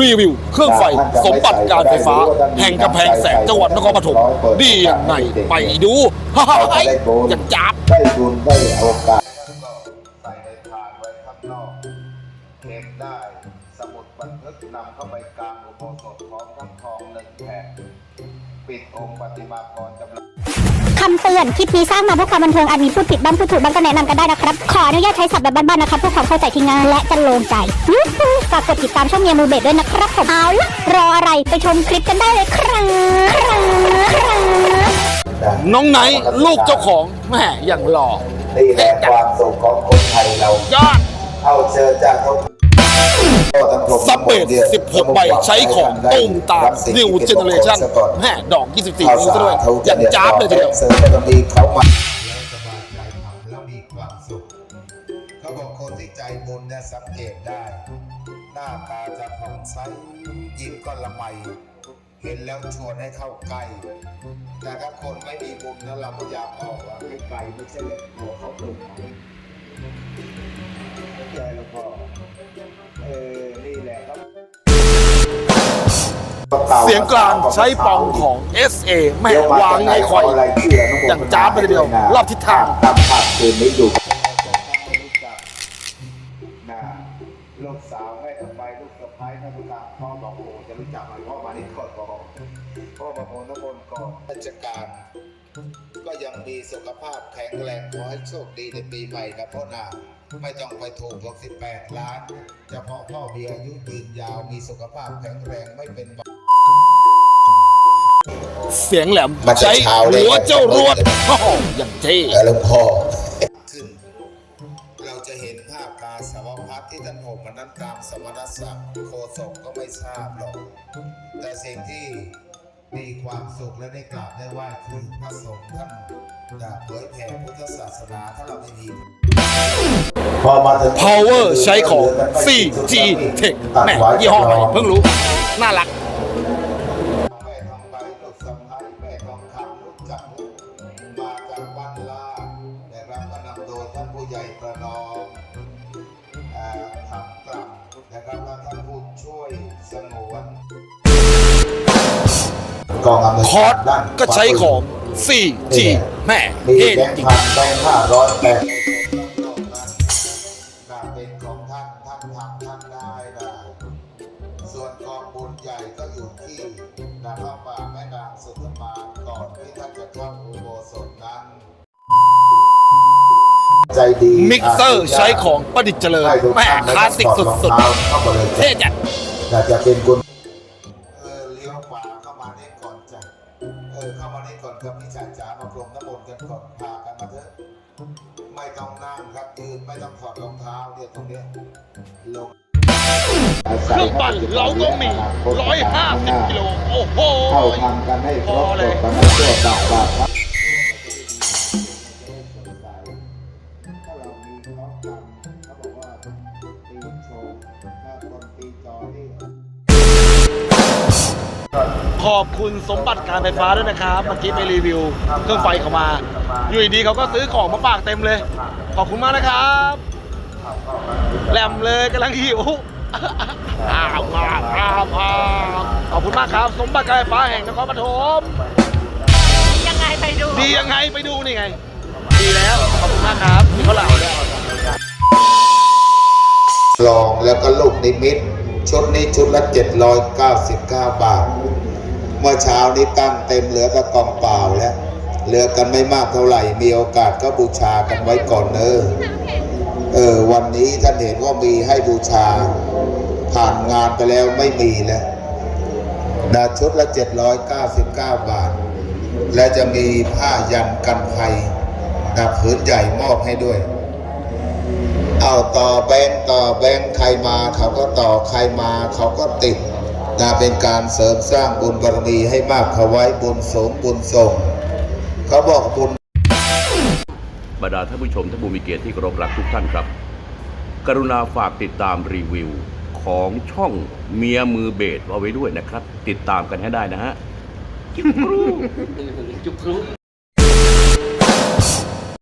รีวิว เครื่องไฟสมบัติการไฟฟ้า แห่งกำแพงแสนจังหวัดนครปฐมดียังไงไปดูฮ่าฮ่าฮ่าอย่างจับได้บุญได้โอกาสใส่ในถาดไว้ข้างนอกเก็บได้สมุดบันทึกนำเข้าไปกลางอุโบสถของทั้งทองหนึ่งแผ่นปิดองค์ปฏิมากรจำลอง คำเตือนคลิปนี้สร้างมาเพื่อความบันเทิงอาจมีพูดผิดบ้างพูดถูกบ้างก็แนะนำกันได้นะครับ ขออนุญาตใช้ศัพท์แบบบ้านๆนะครับเพื่อความเข้าใจที่ง่ายและจะโลงใจยูฮูฝากกดติดตามช่องเมียมูเบดด้วยนะครับผมเอาละรออะไรไปชมคลิปกันได้เลยครับครับครับน้องไนท์ลูกเจ้าของแม่อย่างหล่อนี่แหละความสุขของคนไทยเรายอดเข้าเชิญจากเขา ซับเบด16 ใบ ใช้ของตุ้มตาม New Generation แม่ดอก 24นิ้วซะด้วยอย่างจ้าบเลยทีเดียวเสริมบารมีเขามาแล้วสบายใจทำแล้วมีความสุขเขาบอกคนที่ใจบุญเนี่ยสังเกตได้ หน้าตาจะผ่องใสยิ้มก็ละไมเห็นแล้วชวนให้เข้าใกล้แต่ถ้าคนไม่มีบุญแล้วเราก็อยากออกว่าให้ไกลไม่ใช่เลยหัวเขาตรงใจหลวงพ่อ เออ นี่แหละครับเสียงกลางใช้ปองของ SA แม่วางไงคอยอย่างจ้าบเลยทีเดียวรอบทิศทางตามภาพคืนนี้อยู่รู้จักนะลูกสาวแม่ทำไมลูกสะพ้ายท่านผู้การพ่อบอกโอ้จะรู้จักไหมพ่อมานี่ก่อนบอกพ่อมาโอนน้ำมนต์ก่อนราชการ ก็ยังมีสุขภาพแข็งแรงขอให้โชคดีในปีใหม่นะพ่อนาไม่ต้องไปถูก68ล้านเฉพาะพ่อมีอายุยืนยาวมีสุขภาพแข็งแรงไม่เป็นบาปเสียงแหลมมันจะใช้เช้าเลยหัวเจ้ารวดโอ้โหอย่างเท่หลวงพ่อขึ้น เราจะเห็นภาพกาสาวพัดที่ท่านห่มมันนั้นตามสมณศักดิ์โคศกก็ไม่ทราบหรอก แต่สิ่งที่ มีความสุขและได้กราบได้ไหว้คือพระสงฆ์ท่านจะเผยแผ่พุทธศาสนาถ้าเราไม่มี พอมาถึง Power ใช้ของ 4G Tech แม่ยี่ห้อใหม่เพิ่งรู้ น่ารัก กองอำนวยคอร์สด้านก็ใช้ของ 4G แม่มีเท่แบงจริค์งพันแบงค์ห้าร้อยแบงค์นอกนั้นน่าเป็นของท่านท่านทำท่านได้นะส่วนกองบุญใหญ่ก็อยู่ที่นาพระป่าแม่นางสุตมาก่อนที่ท่านจะเข้าอุโบสถนั้น ใจดีมิกเซอร์ใช้ของประดิษฐ์เจริญให้ทุกแม่ท่นคลาสสิกสุดถอรองเท้าเข้ามาเลยๆเท่จัดอยากจะเป็นกุญ ออเข้ามานี่ก่อนครับพี่ชายจ๋ามาพรมน้ำมนต์กันก่อนพากันมาเถอะไม่ต้องนั่งครับยืนไม่ต้องถอดรองเท้าเนี่ยตรงเนี้ยลงเครื่องปั่นเราก็มี 150 กิโล โอ้โหเข้าทำกันให้ครบพอเลยจบกันให้ทั่วบาทบาทครับถ้า ขอบคุณสมบัติการไฟฟ้าด้วยนะครับ เมื่อกี้ไปรีวิวเครื่องไฟเขามา อยู่ดีๆเขาก็ซื้อของมาฝากเต็มเลย ขอบคุณมากนะครับแหลมเลยกำลังหิวอ้าวอ้าวอ้าวอ้าวขอบคุณมากครับ สมบัติการไฟฟ้าแห่งนครปฐมยังไงไปดูดียังไงไปดูนี่ไง ดีแล้วขอบคุณมากครับมีข้าวเหลาด้วยลองแล้วก็ลูกนิมิต ชุดนี้ชุดละ 799 บาท เมื่อเช้านี้ตั้งเต็มเหลือกระกองเปล่าแล้วเหลือกันไม่มากเท่าไหร่ มีโอกาสก็บูชากันไว้ก่อนเนอะเออ วันนี้ท่านเห็นว่ามีให้บูชา ผ่านงานไปแล้วไม่มีแล้วนะชุดละ 799 บาท และจะมีผ้ายันกันภัยนะผืนใหญ่มอบให้ด้วย เอาต่อแบงต่อแบงใครมาเขาก็ต่อใครมาเขาก็ติด นะเป็นการเสริมสร้างบุญบารมีให้มากเขาไว้บุญสมบุญส่งเขาบอกบุญบรรดาท่านผู้ชมท่านผู้มีเกียรติที่เคารพรักทุกท่านครับ กรุณาฝากติดตามรีวิวของช่องเมียมือเบสเอาไว้ด้วยนะครับ ติดตามกันให้ได้นะฮะ จุกครุ